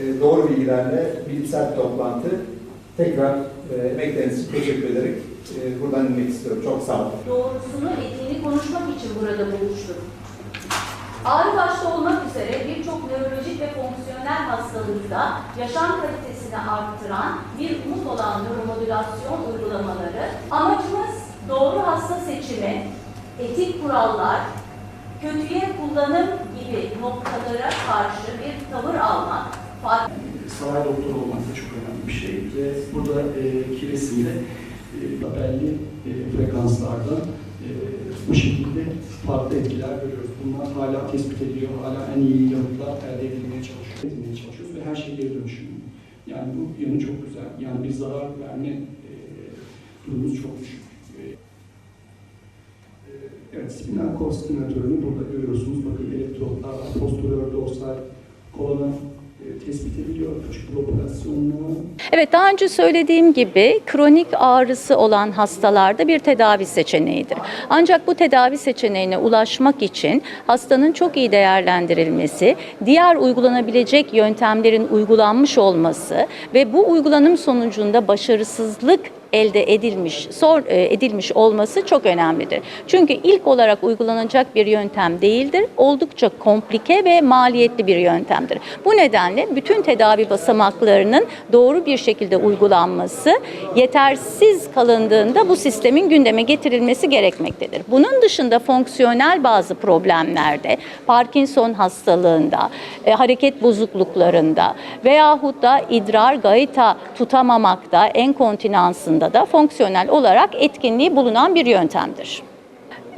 E, doğru bilgilerle bilimsel bir toplantı. Tekrar e, emekleriniz için teşekkür ederek e, buradan inmek istiyorum. Çok sağ olun. doğrusunu etiğini konuşmak için burada buluştuk. Ağrı başta olmak üzere birçok nörolojik ve fonksiyonel hastalığında yaşam kalitesini arttıran bir umut olan nöromodülasyon uygulamaları. Amacımız doğru hasta seçimi, etik kurallar, kötüye kullanım gibi noktalara karşı bir tavır almak, saray doktoru olmak da çok önemli bir şey ve burada e, ki resimde e, belli e, frekanslarda e, bu şekilde farklı etkiler görüyoruz. Bunlar hala tespit ediliyor, hala en iyi yanıtlar elde edilmeye çalışıyor, edilmeye çalışıyoruz ve her şey geri dönüşüm. Yani bu yanı çok güzel. Yani bir zarar verme e, durumumuz çok düşük. E, e, Evet, spinal kol stimülatörünü burada görüyorsunuz. Bakın elektrotlar var, posterior dorsal kolona tespit ediliyor. Küçük bir operasyonla Evet daha önce söylediğim gibi kronik ağrısı olan hastalarda bir tedavi seçeneğidir. Ancak bu tedavi seçeneğine ulaşmak için hastanın çok iyi değerlendirilmesi, diğer uygulanabilecek yöntemlerin uygulanmış olması ve bu uygulanım sonucunda başarısızlık elde edilmiş, sor, e, edilmiş olması çok önemlidir. Çünkü ilk olarak uygulanacak bir yöntem değildir. Oldukça komplike ve maliyetli bir yöntemdir. Bu nedenle bütün tedavi basamaklarının doğru bir şekilde uygulanması yetersiz kalındığında bu sistemin gündeme getirilmesi gerekmektedir. Bunun dışında fonksiyonel bazı problemlerde, Parkinson hastalığında, e, hareket bozukluklarında veyahut da idrar gaita tutamamakta, enkontinansında da fonksiyonel olarak etkinliği bulunan bir yöntemdir.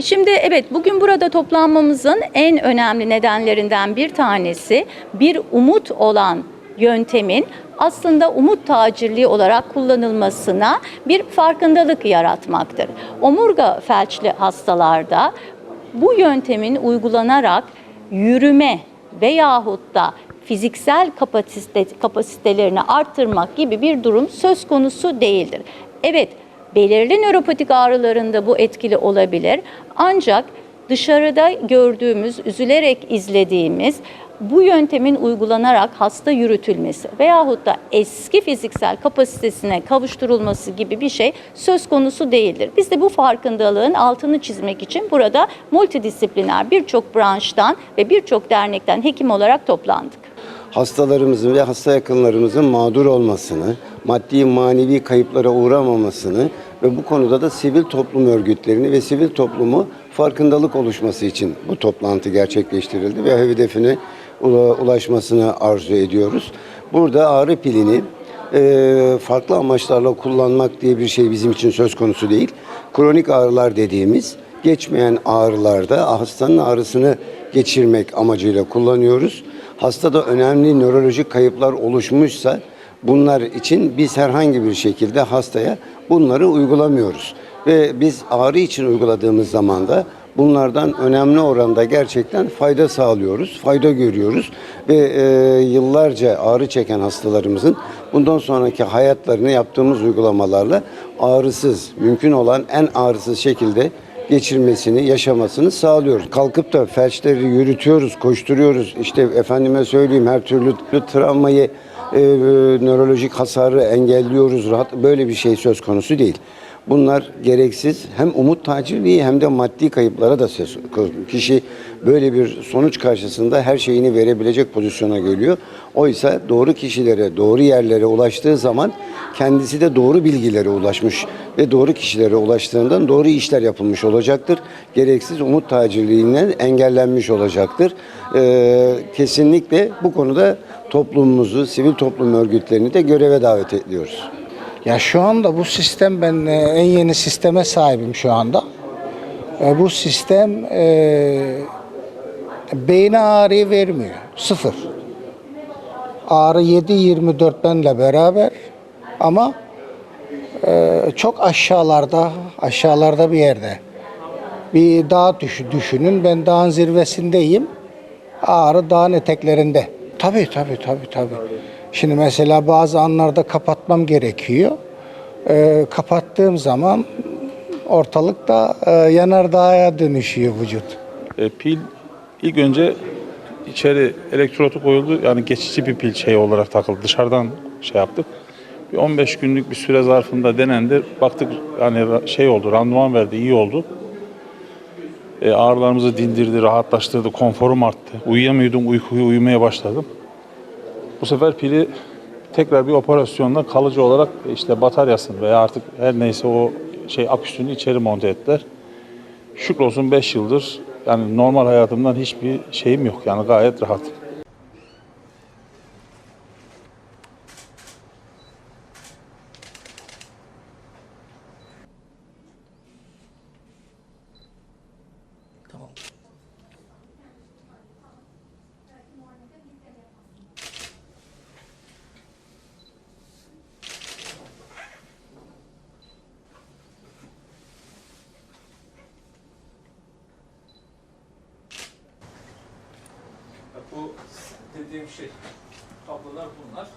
Şimdi evet bugün burada toplanmamızın en önemli nedenlerinden bir tanesi bir umut olan yöntemin aslında umut tacirliği olarak kullanılmasına bir farkındalık yaratmaktır. Omurga felçli hastalarda bu yöntemin uygulanarak yürüme veyahut da fiziksel kapasite, kapasitelerini arttırmak gibi bir durum söz konusu değildir. Evet, belirli nöropatik ağrılarında bu etkili olabilir. Ancak dışarıda gördüğümüz, üzülerek izlediğimiz bu yöntemin uygulanarak hasta yürütülmesi veyahut da eski fiziksel kapasitesine kavuşturulması gibi bir şey söz konusu değildir. Biz de bu farkındalığın altını çizmek için burada multidisipliner birçok branştan ve birçok dernekten hekim olarak toplandık hastalarımızın ve hasta yakınlarımızın mağdur olmasını, maddi manevi kayıplara uğramamasını ve bu konuda da sivil toplum örgütlerini ve sivil toplumu farkındalık oluşması için bu toplantı gerçekleştirildi ve hedefine ula- ulaşmasını arzu ediyoruz. Burada ağrı pilini e, farklı amaçlarla kullanmak diye bir şey bizim için söz konusu değil. Kronik ağrılar dediğimiz geçmeyen ağrılarda hastanın ağrısını geçirmek amacıyla kullanıyoruz. Hastada önemli nörolojik kayıplar oluşmuşsa bunlar için biz herhangi bir şekilde hastaya bunları uygulamıyoruz. Ve biz ağrı için uyguladığımız zaman da bunlardan önemli oranda gerçekten fayda sağlıyoruz, fayda görüyoruz ve e, yıllarca ağrı çeken hastalarımızın bundan sonraki hayatlarını yaptığımız uygulamalarla ağrısız, mümkün olan en ağrısız şekilde geçirmesini, yaşamasını sağlıyoruz. Kalkıp da felçleri yürütüyoruz, koşturuyoruz. İşte efendime söyleyeyim her türlü travmayı, e, nörolojik hasarı engelliyoruz. Rahat böyle bir şey söz konusu değil. Bunlar gereksiz hem umut tacirliği hem de maddi kayıplara da konusu. Kişi böyle bir sonuç karşısında her şeyini verebilecek pozisyona geliyor. Oysa doğru kişilere, doğru yerlere ulaştığı zaman kendisi de doğru bilgilere ulaşmış ve doğru kişilere ulaştığından doğru işler yapılmış olacaktır. Gereksiz umut tacirliğinden engellenmiş olacaktır. Ee, kesinlikle bu konuda toplumumuzu, sivil toplum örgütlerini de göreve davet ediyoruz. Ya şu anda bu sistem ben e, en yeni sisteme sahibim şu anda. E, Bu sistem e, beyne ağrıyı vermiyor. Sıfır. Ağrı 7-24 benle beraber ama e, çok aşağılarda aşağılarda bir yerde. Bir dağ düş, düşünün. Ben dağın zirvesindeyim. Ağrı dağın eteklerinde. Tabii tabii tabii tabii. Şimdi mesela bazı anlarda kapatmam gerekiyor. Ee, kapattığım zaman ortalıkta e, yanardağa dönüşüyor vücut. E, pil ilk önce içeri elektrotu koyuldu. Yani geçici bir pil şey olarak takıldı. Dışarıdan şey yaptık. Bir 15 günlük bir süre zarfında denendi. Baktık yani şey oldu, randıman verdi, iyi oldu. E, ağrılarımızı dindirdi, rahatlaştırdı, konforum arttı. Uyuyamıyordum, uykuyu uyumaya başladım. Bu sefer pili tekrar bir operasyonla kalıcı olarak işte bataryasını veya artık her neyse o şey aküsünü içeri monte ettiler. Şükrolsun 5 yıldır yani normal hayatımdan hiçbir şeyim yok yani gayet rahat. Dediğim şey kablolar bunlar.